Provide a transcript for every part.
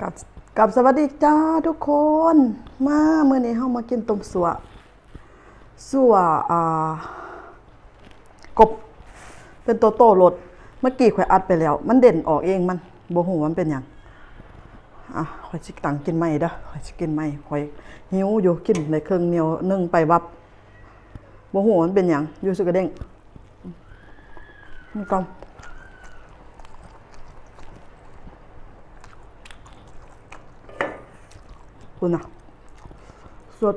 กับกับสวัสดีจ้าทุกคน มาเมื่อนี้เฮามากินต้มสัวสัวอ่ากบ เป็นตัวโตรสเมื่อกี้ข่อยอัดไปแล้ว มันเด่นออกเองมันบ่ฮู้ว่ามันเป็นหยังอะข่อยสิตังกินใหม่เด้อข่อยสิกินใหม่ข่อยหิวอยู่กินในเครื่องเหนียวนึ่งไปวับบ่ฮู้ว่ามันเป็นหยังอยู่สึกกระเด้งนี่ก่อน คุณน่ะสด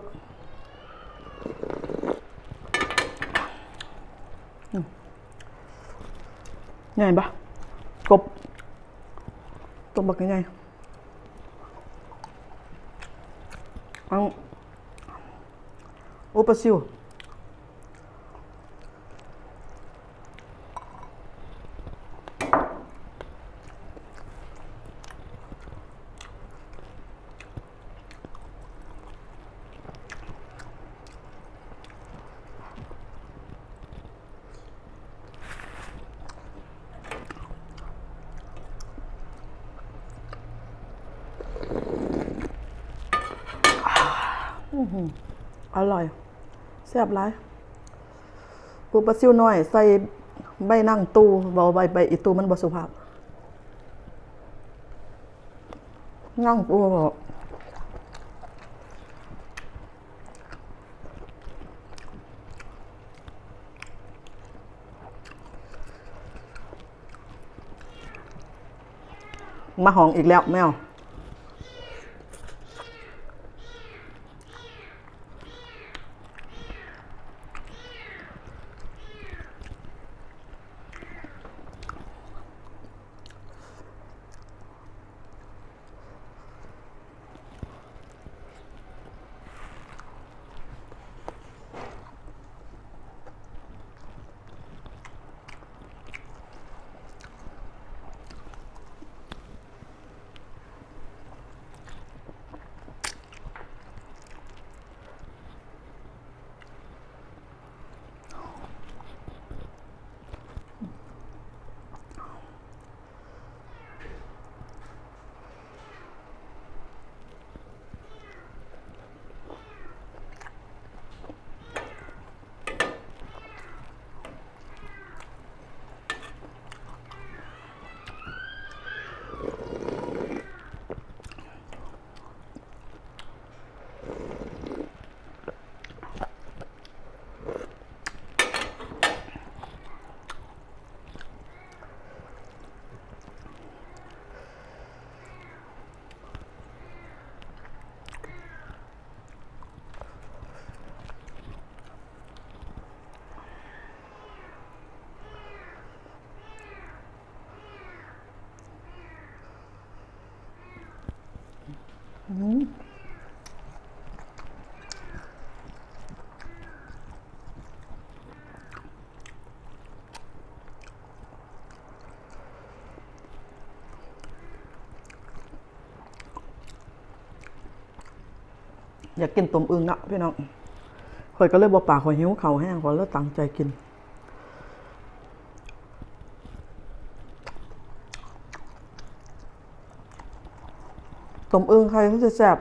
ใหญ่ปะกบตัวบักใหญ่อังโอปลาซิว อร่อยแซ่บร้ายปูปลาซิวน้อย ใส่ใบนั่งตูเบาใบใบอีตูมันบสุภาพนั่งปูบอกมาหองอีกแล้วแมว อยากกินต้มอึ่งนะพี่น้องข่อยก็เลยบอกปากข่อยหิวเขาแห้งข่อยเลยตั้งใจกิน ต้มอึ่งใครเขาจะแซ่บ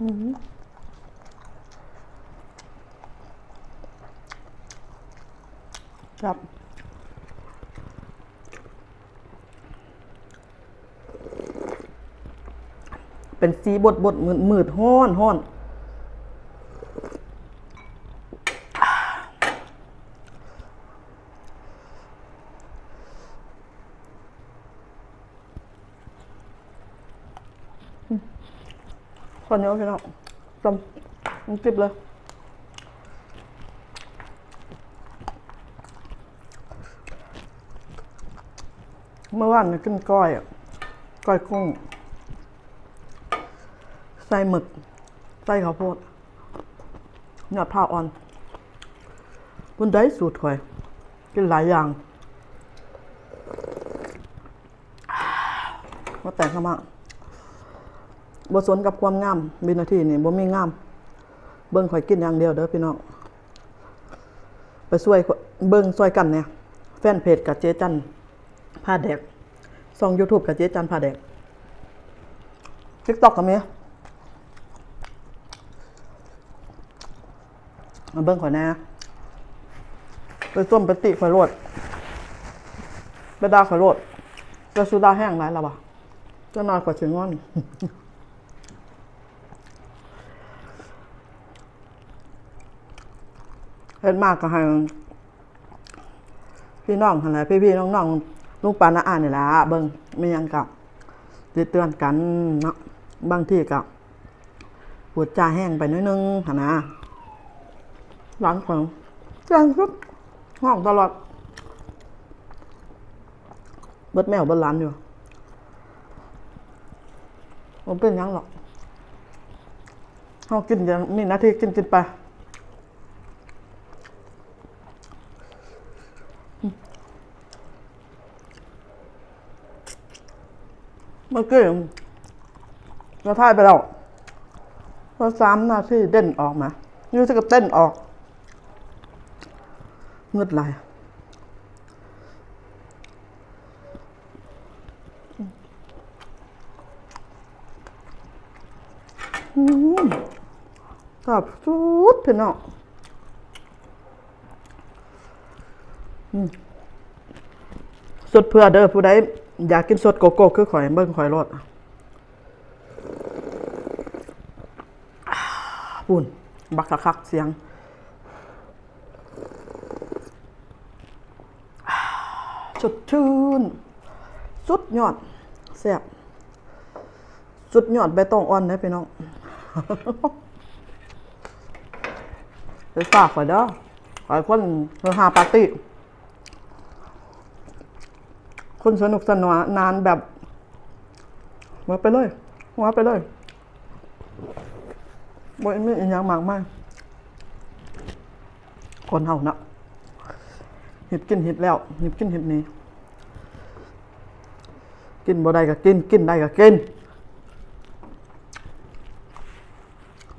ครับเป็นสีบดบดมืดมืดห้อนห้อน คนเยอะพี่น้องจำมันจิบเลยเมื่อวานกินก้อยก้อยกุ้งใส่หมึกใส่ข้าวโพดหยอผ้าอ่อนบุญได้สูตรข่อย กินหลายอย่างมาแต่งเข้ามา บสนกับความงามบินาทีนี่บ่มีงาม เบิ่งข่อยกินอย่างเดียวเด้อพี่น้องไปช่วยเบิ่งช่วยกันเนี่ย แฟนเพจกับเจ๊จันผ้าแดกซอง YouTube กับเจ๊จันผ้าแดก TikTok ก็มีมาเบิ่งข่อยน่ไปส้มไปติข่อยโลดไปดาข่อยโลดจะสุดาแห้งไรล่ะวะจะนอนกว่าชิงงอน เฮ็ดมากก็ให้พี่น้องหั่นแหละพี่ๆน้องๆลูกปานน้าอ่านนี่แหละเบิ่งไม่หยังกับติเตือนกันเนาะบางทีก็ปวดจาแห้งไปนิดนึงหั่นนะหลังของแจ้งสุดห้องตลอดเบิดแมวเบิดหล้านอยู่มันเป็นยังหรอกเฮากินย่างนี่นาทีกินกินไป เมื่อกี้เราถ่ายไปแล้วพอสามนาที่เด่นออกมายูจะก็เต้นออกเงืดไหลอืมกรอบสุดพี่น้องอืมสดเพื่อเด้อผู้ใด อยากกินสดโกโก้คือข่อยเบิ่งข่อยรสปุ่น บักคักเสียงสดชื่น สุดยอดแซ่บสุดยอดใบตองอ่อนนะพี่น้องไปฝากข่อยเด้อข่อยคนเฮฮาปาร์ตี้ คนสนุกสนานานแบบมาไปเลยมาไปเลยบ่มีอีหยังมากมายคนเฮานะเห็ดกินเห็ดแล้วเห็ดกินเห็ดนี้กินบ่ได้ก็กินกินได้ก็กิน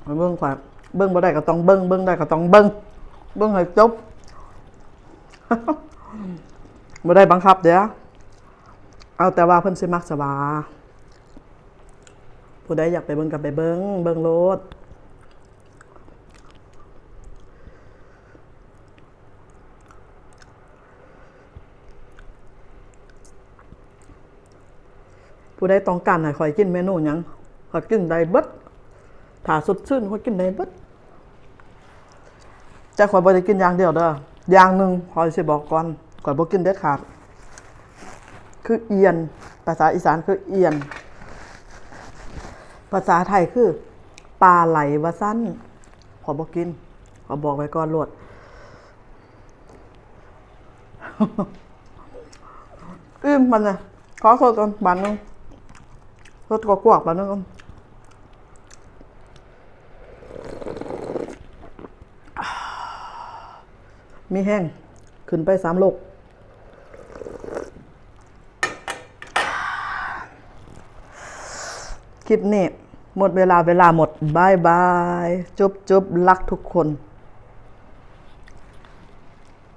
เอาเบิ่งข่อยเบิ่งบ่ได้ก็ต้องเบิ่งเบิ่งได้ก็ต้องเบิ่งเบิ่งให้จบบ่ได้บังคับเด้อ เอาแต่ว่าเพิ่นสิมักสบาผู้ใดอยากไปเบิ่งกับไปเบิ่งเบิ่งโลดผู้ใดต้องการให้ข่อยกินเมนูหยังข่อยกินได้เบิดถ้าสดชื่นข่อยกินได้เบิดแต่ข่อยบ่ได้กินอย่างเดียวเด้ออย่างหนึ่งข่อยสิบอกก่อนข่อยบ่กินเด็ดขาด คือเอียน ภาษาอีสานคือเอียน ภาษาไทยคือปลาไหลวะสั้นขอบอกกิน ขอบอกไว้ก่อนโหลดอืมมันนะขอโทษก่อนบานนึงโทษกกวกบานนึงก่อนมีแห้ง ขึ้นไปสามโลก คลิปนี้ หมดเวลาเวลาหมดบายบาย จุบจุบรักทุกคน